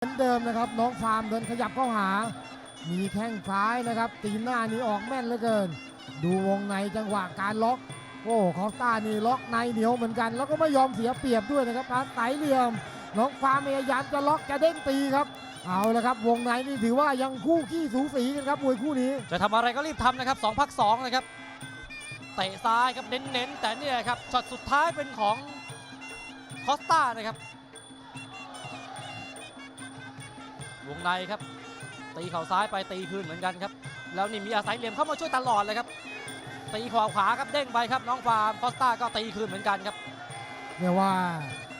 เหมือนเดิมนะครับ น้องฟาร์มเดินขยับเข้าหา มีแข้งซ้ายนะครับ ตีนหน้านี้ออกแม่นเหลือเกิน ดูวงในจังหวะการล็อก โอ้คอสตานี่ล็อกในเหนียวเหมือนกัน แล้วก็ไม่ยอมเสียเปรียบด้วยนะครับอาศัยเหลี่ยม น้องฟาร์มพยายามจะล็อกจะเด้งตีครับเอาละครับ วงในนี่ถือว่ายังคู่ขี้สูสีกันครับมวยคู่นี้ จะทำอะไรก็รีบทำนะครับ2พัก2นะครับเตะซ้ายครับเน้นๆแต่เนี่ยครับช็อตสุดท้ายเป็นของคอสตานะครับ วงในครับ ตีเข่าซ้ายไปตีคืนเหมือนกันครับ แล้วนี่มีอาศัยเหลี่ยมเข้ามาช่วยตลอดเลยครับ ตีขวาขวาครับเด้งไปครับ น้องฟาร์มคอสตาก็ตีคืนเหมือนกันครับเรียกว่า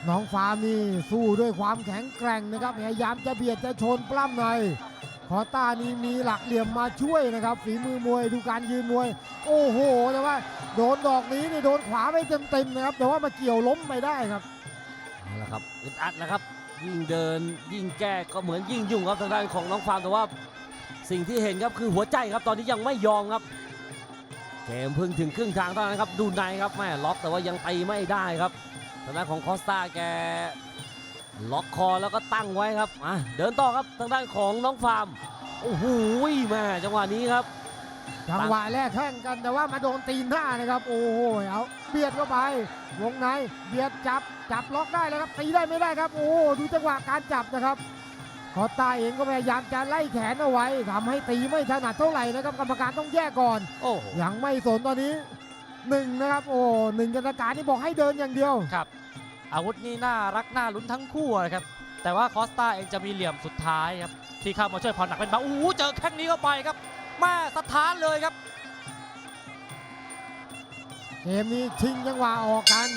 น้องฟาร์มนี่สู้ด้วยความแข็งแกร่งนะครับพยายามจะเบียดจะชนปล้ำในคอต้านี่มีหลักเหลี่ยมมาช่วยนะครับ ฝีมือมวยดูการยืนมวย โอ้โหแต่ว่าโดนดอกนี้นี่โดนขวาไม่เต็มๆนะครับแต่ว่ามาเกี่ยวล้มไปได้ครับเอาละครับอึดอัดนะครับ ยิ่งเดินยิ่งแก้ก็เหมือนยิ่งยุ่งครับทางด้านของน้องฟาร์มแต่ว่าสิ่งที่เห็นครับคือหัวใจครับตอนนี้ยังไม่ยอมครับเกมเพิ่งถึงครึ่งทางเท่านั้นครับดูในครับแม่ล็อกแต่ว่ายังตีไม่ได้ครับทางด้านของคอสตาแกล็อกคอแล้วก็ตั้งไว้ครับอะเดินต่อครับทางด้านของน้องฟาร์มโอ้โหแม่จังหวะนี้ครับ จังหวะแรกแข่งกันแต่ว่ามาโดนตีนหน้านะครับ โอ้โหเอาเบียดเข้าไป วงในเบียดจับจับล็อกได้แล้วครับตีได้ไม่ได้ครับ โอ้โหดูจังหวะการจับนะครับคอต้าเองก็พยายามจะไล่แขนเอาไว้ทำให้ตีไม่ถนัดเท่าไหร่นะครับกรรมการต้องแยกก่อน โอ้โหยังไม่สนตอนนี้หนึ่งนะครับ โอ้หนึ่งกรรมการนี่บอกให้เดินอย่างเดียวครับ อาวุธนี่น่ารักน่าลุ้นทั้งคู่นะครับแต่ว่าคอสตาเองจะมีเหลี่ยมสุดท้ายครับที่เข้ามาช่วยผ่อนหนักเป็นเบาโอ้โหเจอแข้งนี้เข้าไปครับ แม่สถานเลยครับ เกมนี้ชิงจังหวะออกกัน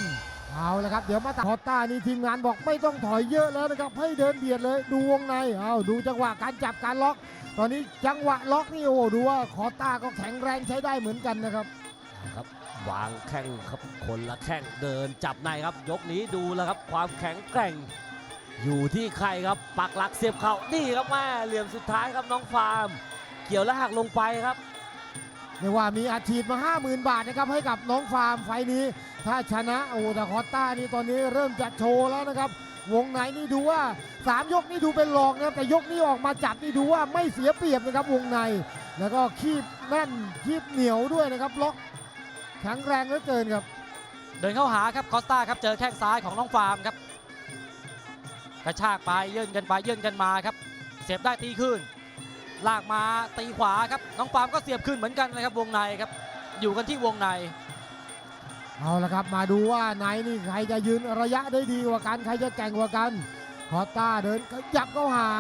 เอาละครับ เดี๋ยวมาตัดคอต้านี่ทีมงานบอกไม่ต้องถอยเยอะแล้วนะครับ ให้เดินเบียดเลยดูวงในเอาดูจังหวะการจับการล็อก ตอนนี้จังหวะล็อกนี่โอ้โหดูว่าคอต้าก็แข็งแรงใช้ได้เหมือนกันนะครับครับวางแข้งครับคนละแข้งเดินจับในครับ ยกนี้ดูแล้วครับ ความแข็งแกร่ง อยู่ที่ใครครับปักหลักเสียบเข่านี่ครับแม่เหลี่ยมสุดท้ายครับน้องฟาร์ม เกี่ยวแล้วหักลงไปครับเรียกว่ามีอาชีพมา 50,000 บาทนะครับให้กับน้องฟาร์มไฟล์นี้ ถ้าชนะโอ้แต่คอต้านี่ตอนนี้เริ่มจะโชว์แล้วนะครับ วงในนี่ดูว่า 3 ยกนี่ดูเป็นรองนะครับแต่ยกนี้ออกมาจับนี่ดูว่าไม่เสียเปรียบนะครับวงใน แล้วก็คีบแน่นคีบเหนียวด้วยนะครับล็อกแข็งแรงเหลือเกินครับ เดินเข้าหาครับคอสตาครับเจอแข้งซ้ายของน้องฟาร์มครับกระชากไปเยื่นกันไปเยื่นกันมาครับ เสียบได้ตีขึ้น ลากมาตีขวาครับ น้องฟาร์มก็เสียบขึ้นเหมือนกันนะครับวงในครับ อยู่กันที่วงใน เอาละครับมาดูว่าไหนนี่ใครจะยืนระยะได้ดีกว่ากันใครจะแก่งกว่ากันคอต้าเดินขยับเข้าหา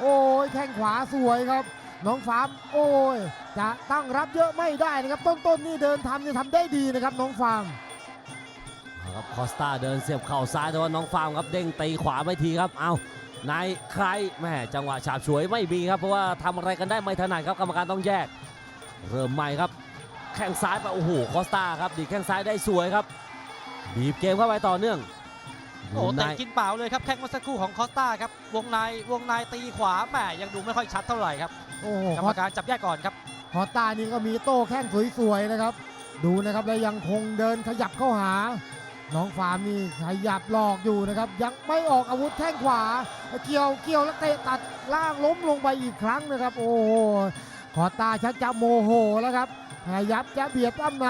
โอ้ยแข้งขวาสวยครับ น้องฟาร์มโอ้ยจะตั้งรับเยอะไม่ได้นะครับ ต้นๆนี่เดินทำนี่ทำได้ดีนะครับน้องฟาร์ม ครับคอสตาเดินเสียบเข่าซ้ายแต่ว่าน้องฟาร์มครับเด้งตีขวาไม่ทีครับ เอานายใครแม่จังหวะฉาบฉวยไม่มีครับเพราะว่าทำอะไรกันได้ไม่ถนัดครับกรรมการต้องแยก เริ่มใหม่ครับ แข้งซ้ายไปโอ้โหคอสตาครับดีดแข้งซ้ายได้สวยครับบีบเกมเข้าไปต่อเนื่องโอ้โหในเตะกินเปล่าเลยครับแข้งเมื่อสักครู่ของคอสตาครับวงในวงในตีขวาแหมยังดูไม่ค่อยชัดเท่าไหร่ครับโอ้โหกรครอมการจับแยกก่อนครับคอต้านี่ก็มีโต้แข้งสวยๆนะครับ ดูนะครับแล้วยังคงเดินขยับเข้าหา น้องฟาร์มนี่ขยับหลอกอยู่นะครับ ยังไม่ออกอาวุธแข้งขวา เกี่ยวเกี่ยวแล้วเตะตัดล่างล้มลงไปอีกครั้งนะครับ โอ้โหขอตาชักจะโมโหแล้วครับพยายามจะเบียดปั้มใน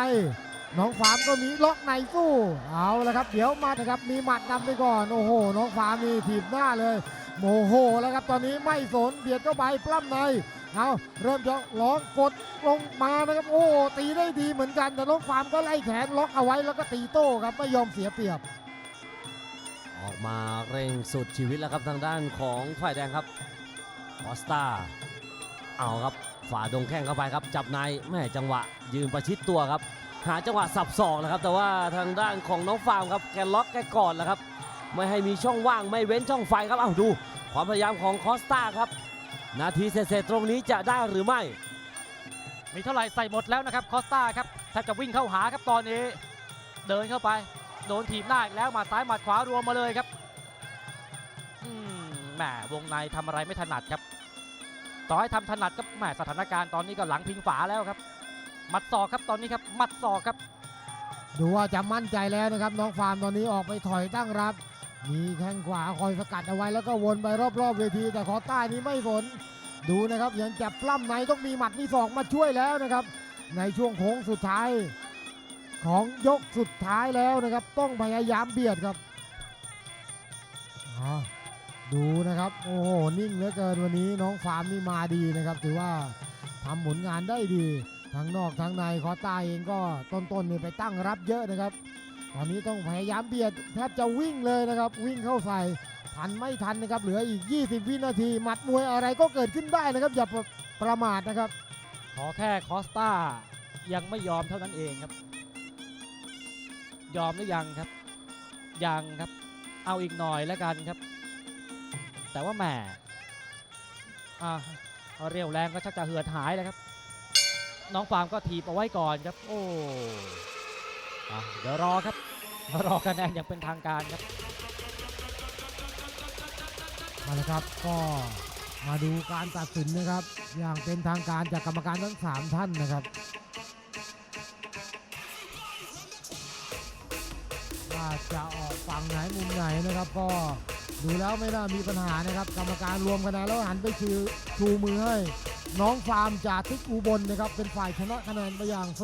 น้องฟาร์มก็มีล็อกในสู้เอาละครับ เดี๋ยวมานะครับมีหมัดนำไปก่อนโอ้โห น้องฟาร์มนี่ถีบหน้าเลย โมโหแล้วครับตอนนี้ไม่สนเบียดเข้าไปปล้ำใน เอาเริ่มจะร้องกดลงมานะครับ โอ้ตีได้ดีเหมือนกันแต่น้องฟาร์มก็ไล่แขนล็อกเอาไว้แล้วก็ตีโต้ครับไม่ยอมเสียเปรียบ ออกมาเร่งสุดชีวิตแล้วครับทางด้านของฝ่ายแดงครับคอสตาเอาครับฝ่าดงแข้งเข้าไปครับ จับในแม่จังหวะ ยืนประชิดตัวครับ หาจังหวะสับศอกนะครับ แต่ว่าทางด้านของน้องฟาร์มครับแกล็อกแกก่อนแล้วครับ ไม่ให้มีช่องว่างไม่เว้นช่องไฟครับเอาดู ความพยายามของคอสตาครับ นาทีเศษๆตรงนี้จะได้หรือไม่ มีเท่าไหร่ใส่หมดแล้วนะครับคอสตาครับถ้าจะวิ่งเข้าหาครับตอนนี้ เดินเข้าไป โดนถีบหน้าอีกแล้วหมัดซ้ายหมัดขวารวมมาเลยครับอืมแหมวงในทำอะไรไม่ถนัดครับ ต่อให้ทำถนัดก็แหมสถานการณ์ตอนนี้ก็หลังพิงฝาแล้วครับหมัดศอกครับตอนนี้ครับหมัดศอกครับ ดูว่าจะมั่นใจแล้วนะครับน้องฟาร์มตอนนี้ออกไปถอยตั้งรับ มีแข้งขวาคอยสกัดเอาไว้แล้วก็วนไปรอบๆเวที แต่คอต้านี้ไม่สน ดูนะครับยังจับปล้ำในต้องมีหมัดมีศอกมาช่วยแล้วนะครับ ในช่วงโค้งสุดท้าย ของยกสุดท้ายแล้วนะครับ ต้องพยายามเบียดครับดูนะครับ โอ้โหนิ่งเหลือเกินวันนี้น้องฟาร์มนี่มาดีนะครับ ถือว่าทำผลงานได้ดี ทั้งนอกทั้งในคอต้าเองก็ต้นๆนี่ไปตั้งรับเยอะนะครับ ตอนนี้ต้องพยายามเบียดแทบจะวิ่งเลยนะครับ วิ่งเข้าใส่ทันไม่ทันนะครับ เหลืออีก 20 วินาที หมัดมวยอะไรก็เกิดขึ้นได้นะครับ อย่าประมาทนะครับ ขอแค่คอสตายังไม่ยอมเท่านั้นเองครับ ยอมหรือยังครับ ยังครับ เอาอีกหน่อยแล้วกันครับ แต่ว่าแหมอ่าเรียวแรงก็ชักจะเหือดหายแล้วครับ น้องฟาร์มก็ถีบเอาไว้ก่อนครับ โอ้ เดี๋ยวรอครับ รอคะแนนอย่างเป็นทางการครับมาเลยครับก็มาดูการตัดสินนะครับ อย่างเป็นทางการจากกรรมการทั้ง 3 ท่านนะครับว่าจะออกฝั่งไหนมุมไหนนะครับก็ดูแล้วไม่น่ามีปัญหานะครับ กรรมการรวมคะแนนแล้วหันไปชูชูมือให้ น้องฟาร์มจากทิกอุบลนะครับ เป็นฝ่ายชนะคะแนนไปอย่าง